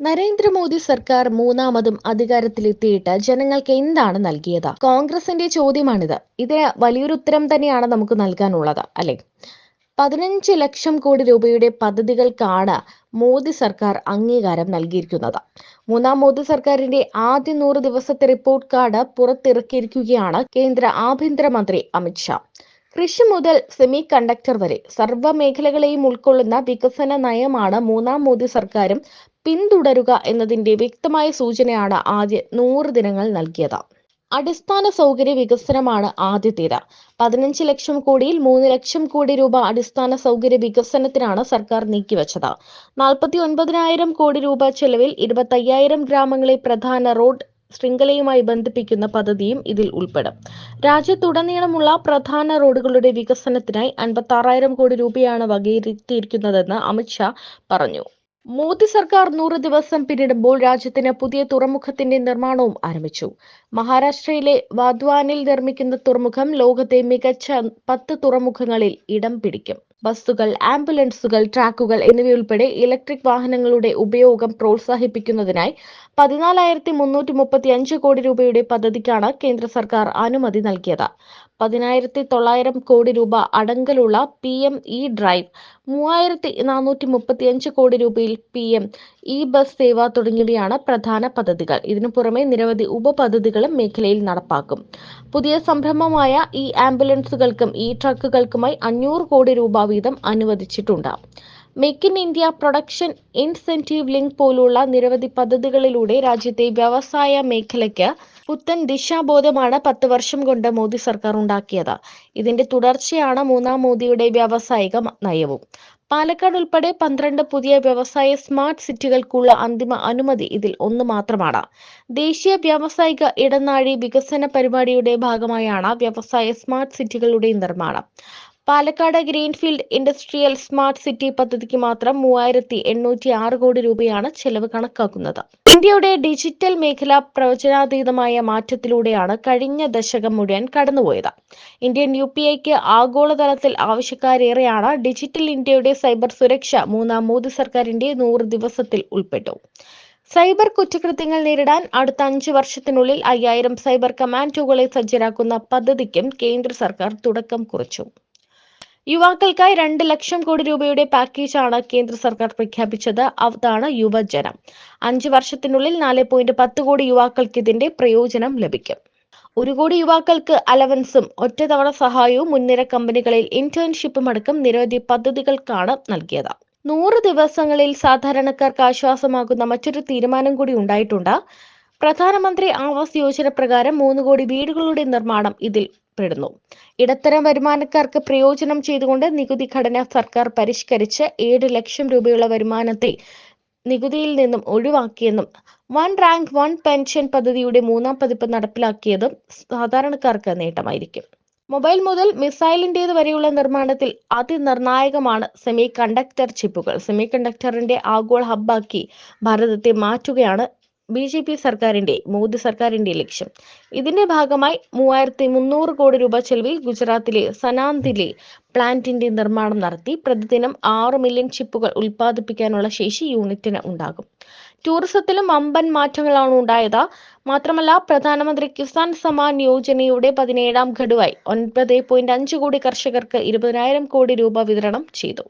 നരേന്ദ്രമോദി സർക്കാർ മൂന്നാമതും അധികാരത്തിലെത്തിയിട്ട് ജനങ്ങൾക്ക് എന്താണ് നൽകിയത്? കോൺഗ്രസിന്റെ ചോദ്യമാണിത്. ഇതിന് വലിയൊരു ഉത്തരം തന്നെയാണ് നമുക്ക് നൽകാനുള്ളത് അല്ലെ? പതിനഞ്ച് ലക്ഷം കോടി രൂപയുടെ പദ്ധതികൾക്കാണ് മോദി സർക്കാർ അംഗീകാരം നൽകിയിരിക്കുന്നത്. മൂന്നാം മോദി സർക്കാരിന്റെ ആദ്യ നൂറ് ദിവസത്തെ റിപ്പോർട്ട് കാർഡ് പുറത്തിറക്കിയിരിക്കുകയാണ് കേന്ദ്ര ആഭ്യന്തരമന്ത്രി അമിത്ഷാ കൃഷി മുതൽ സെമി കണ്ടക്ടർ വരെ സർവ മേഖലകളെയും ഉൾക്കൊള്ളുന്ന വികസന നയമാണ് മൂന്നാം മോദി സർക്കാരും പിന്തുടരുക എന്നതിന്റെ വ്യക്തമായ സൂചനയാണ് ആദ്യ നൂറ് ദിനങ്ങൾ നൽകിയത്. അടിസ്ഥാന സൗകര്യ വികസനമാണ് ആദ്യത്തേത്. പതിനഞ്ച് ലക്ഷം കോടിയിൽ മൂന്ന് ലക്ഷം കോടി രൂപ അടിസ്ഥാന സൗകര്യ വികസനത്തിനാണ് സർക്കാർ നീക്കിവച്ചത്. നാൽപ്പത്തി ഒൻപതിനായിരം കോടി രൂപ ചെലവിൽ ഇരുപത്തയ്യായിരം ഗ്രാമങ്ങളെ പ്രധാന റോഡ് ശൃംഖലയുമായി ബന്ധിപ്പിക്കുന്ന പദ്ധതിയും ഇതിൽ ഉൾപ്പെടും. രാജ്യത്തുടനീളമുള്ള പ്രധാന റോഡുകളുടെ വികസനത്തിനായി അൻപത്തി കോടി രൂപയാണ് വകയിരുത്തിയിരിക്കുന്നതെന്ന് അമിത്ഷാ പറഞ്ഞു. മോദി സർക്കാർ നൂറ് ദിവസം പിന്നിടുമ്പോൾ രാജ്യത്തിന് പുതിയ തുറമുഖത്തിന്റെ നിർമ്മാണവും ആരംഭിച്ചു. മഹാരാഷ്ട്രയിലെ വാദ്വാനിൽ നിർമ്മിക്കുന്ന തുറമുഖം ലോകത്തെ മികച്ച പത്ത് തുറമുഖങ്ങളിൽ ഇടം പിടിക്കും. ബസ്സുകൾ ആംബുലൻസുകൾ ട്രാക്കുകൾ എന്നിവയുൾപ്പെടെ ഇലക്ട്രിക് വാഹനങ്ങളുടെ ഉപയോഗം പ്രോത്സാഹിപ്പിക്കുന്നതിനായി പതിനാലായിരത്തി മുന്നൂറ്റി മുപ്പത്തി അഞ്ച് കോടി രൂപയുടെ പദ്ധതിക്കാണ് കേന്ദ്ര സർക്കാർ അനുമതി നൽകിയത്. പതിനായിരത്തി തൊള്ളായിരം കോടി രൂപ അടങ്കലുള്ള പി എം ഇ ഡ്രൈവ് മൂവായിരത്തി നാനൂറ്റി മുപ്പത്തി അഞ്ച് കോടി രൂപയിൽ പി എം ഇ ബസ് സേവ തുടങ്ങിയവയാണ് പ്രധാന പദ്ധതികൾ. ഇതിനു പുറമെ നിരവധി ഉപപദ്ധതികളും മേഖലയിൽ നടപ്പാക്കും. പുതിയ സംരംഭമായ ഈ ആംബുലൻസുകൾക്കും ഈ ട്രക്കുകൾക്കുമായി അഞ്ഞൂറ് കോടി രൂപ വീതം അനുവദിച്ചിട്ടുണ്ട് make in India production incentive link പോലുള്ള നിരവധി പദ്ധതികളിലൂടെ രാജ്യത്തെ വ്യവസായ മേഖലയ്ക്ക് പുത്തൻ ദിശാബോധമാണ് പത്ത് വർഷം കൊണ്ട് മോദി സർക്കാർ ഉണ്ടാക്കിയത്. ഇതിന്റെ തുടർച്ചയാണ് മൂന്നാം മോദിയുടെ വ്യാവസായിക നയവും. പാലക്കാട് ഉൾപ്പെടെ പന്ത്രണ്ട് പുതിയ വ്യവസായ സ്മാർട്ട് സിറ്റികൾക്കുള്ള അന്തിമ അനുമതി ഇതിൽ ഒന്ന് മാത്രമാണ്. ദേശീയ വ്യാവസായിക ഇടനാഴി വികസന പരിപാടിയുടെ ഭാഗമായാണ് വ്യവസായ സ്മാർട്ട് സിറ്റികളുടെ നിർമ്മാണം. Palakkad greenfield industrial smart city പദ്ധതിക്ക് മാത്രം മൂവായിരത്തി എണ്ണൂറ്റി ആറ് കോടി രൂപയാണ് ചെലവ് കണക്കാക്കുന്നത്. ഇന്ത്യയുടെ ഡിജിറ്റൽ മേഖല പ്രവചനാതീതമായ മാറ്റത്തിലൂടെയാണ് കഴിഞ്ഞ ദശകം മുഴുവൻ കടന്നുപോയത്. ഇന്ത്യൻ യു പി ഐക്ക് ആഗോളതലത്തിൽ ആവശ്യക്കാരേറെയാണ് ഡിജിറ്റൽ ഇന്ത്യയുടെ സൈബർ സുരക്ഷ മൂന്നാം മോദി സർക്കാരിന്റെ നൂറ് ദിവസത്തിൽ ഉൾപ്പെട്ടു. സൈബർ കുറ്റകൃത്യങ്ങൾ നേരിടാൻ അടുത്ത അഞ്ച് വർഷത്തിനുള്ളിൽ അയ്യായിരം സൈബർ കമാൻഡോകളെ സജ്ജരാക്കുന്ന പദ്ധതിക്കും കേന്ദ്ര സർക്കാർ തുടക്കം കുറിച്ചു. യുവാക്കൾക്കായി രണ്ട് ലക്ഷം കോടി രൂപയുടെ പാക്കേജാണ് കേന്ദ്ര സർക്കാർ പ്രഖ്യാപിച്ചത്. അതാണ് യുവജനം. അഞ്ചു വർഷത്തിനുള്ളിൽ നാല് പോയിന്റ് പത്ത് കോടി യുവാക്കൾക്ക് ഇതിന്റെ പ്രയോജനം ലഭിക്കും. ഒരു കോടി യുവാക്കൾക്ക് അലവൻസും ഒറ്റതവണ സഹായവും മുൻനിര കമ്പനികളിൽ ഇന്റേൺഷിപ്പും അടക്കം നിരവധി പദ്ധതികൾക്കാണ് നൽകിയത്. നൂറ് ദിവസങ്ങളിൽ സാധാരണക്കാർക്ക് ആശ്വാസമാകുന്ന മറ്റൊരു തീരുമാനം കൂടി ഉണ്ടായിട്ടുണ്ട്. പ്രധാനമന്ത്രി ആവാസ് യോജന പ്രകാരം മൂന്ന് കോടി വീടുകളുടെ നിർമ്മാണം ഇതിൽ പെടുന്നു. ഇടത്തരം വരുമാനക്കാർക്ക് പ്രയോജനം ചെയ്തുകൊണ്ട് നികുതി ഘടന സർക്കാർ പരിഷ്കരിച്ച് ഏഴ് ലക്ഷം രൂപയുള്ള വരുമാനത്തെ നികുതിയിൽ നിന്നും ഒഴിവാക്കിയെന്നും വൺ റാങ്ക് വൺ പെൻഷൻ പദ്ധതിയുടെ മൂന്നാം പതിപ്പ് നടപ്പിലാക്കിയതും സാധാരണക്കാർക്ക് നേട്ടമായിരിക്കും. മൊബൈൽ മുതൽ മിസൈലിന്റേത് വരെയുള്ള നിർമ്മാണത്തിൽ അതിനിർണായകമാണ് സെമി കണ്ടക്ടർ ചിപ്പുകൾ. സെമി കണ്ടക്ടറിന്റെ ആഗോള ഹബ്ബാക്കി ഭാരതത്തെ മാറ്റുകയാണ് ബി ജെ പി സർക്കാരിന്റെ മോദി സർക്കാരിന്റെ ലക്ഷ്യം. ഇതിന്റെ ഭാഗമായി മൂവായിരത്തി മുന്നൂറ് കോടി രൂപ ചെലവിൽ ഗുജറാത്തിലെ സനാന്തിലെ പ്ലാന്റിന്റെ നിർമ്മാണം നടത്തി പ്രതിദിനം ആറ് മില്യൺ ചിപ്പുകൾ ഉൽപ്പാദിപ്പിക്കാനുള്ള ശേഷി യൂണിറ്റിന് ഉണ്ടാകും. ടൂറിസത്തിലും വമ്പൻ മാറ്റങ്ങളാണ് ഉണ്ടായത്. മാത്രമല്ല പ്രധാനമന്ത്രി കിസാൻ സമ്മാൻ യോജനയുടെ പതിനേഴാം ഘടുവായി ഒൻപത് പോയിന്റ് അഞ്ച് കോടി കർഷകർക്ക് ഇരുപതിനായിരം കോടി രൂപ വിതരണം ചെയ്തു.